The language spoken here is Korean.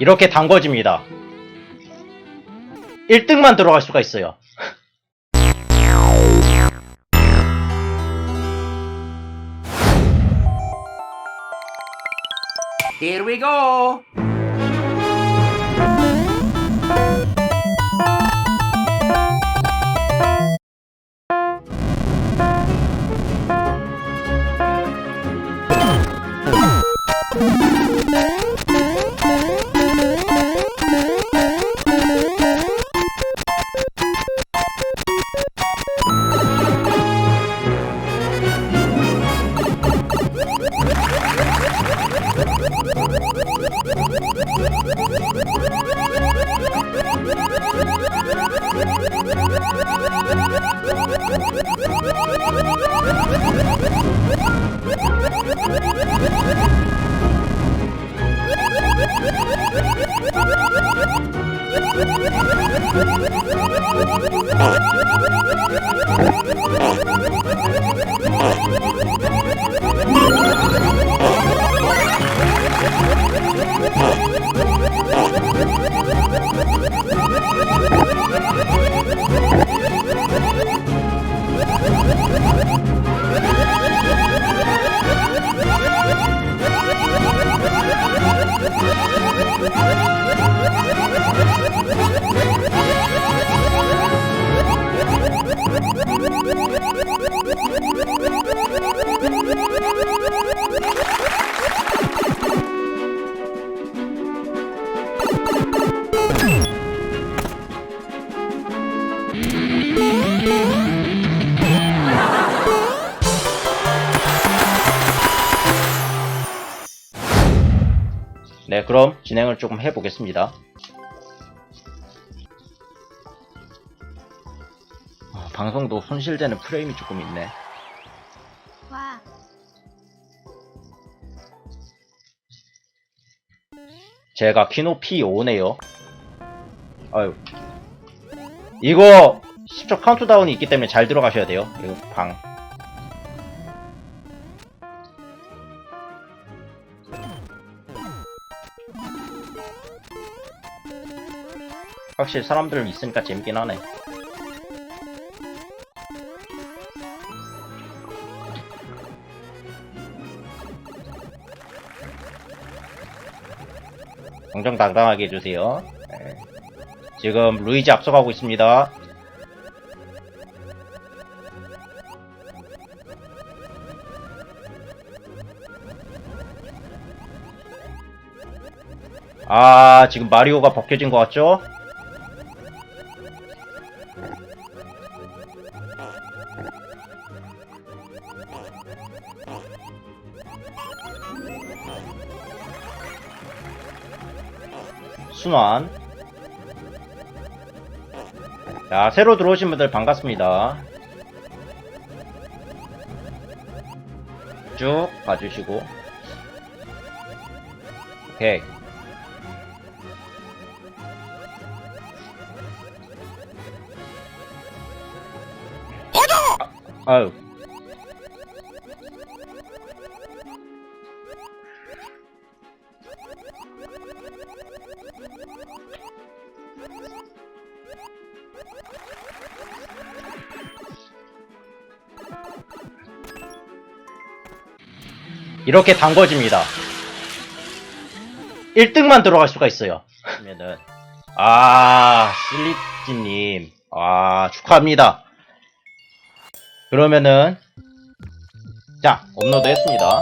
이렇게 담궈집니다. 1등만 들어갈 수가 있어요. Here we go! Ah! 네, 그럼 진행을 조금 해보겠습니다. 아, 방송도 손실되는 프레임이 조금 있네. 와, 제가 키노 P5네요. 아유. 이거 10초 카운트다운이 있기 때문에 잘 들어가셔야 돼요. 이거 방. 확실히 사람들 있으니까 재밌긴 하네. 정정당당하게 해주세요. 네. 지금 루이지 앞서가고 있습니다. 아, 지금 마리오가 벗겨진 것 같죠? 순환. 자, 새로 들어오신 분들 반갑습니다. 쭉 봐주시고. 오케이. 아, 아유. 이렇게 담궈집니다. 1등만 들어갈 수가 있어요. 그러면은 아 슬리찌님 아 축하합니다. 그러면은 자 업로드 했습니다.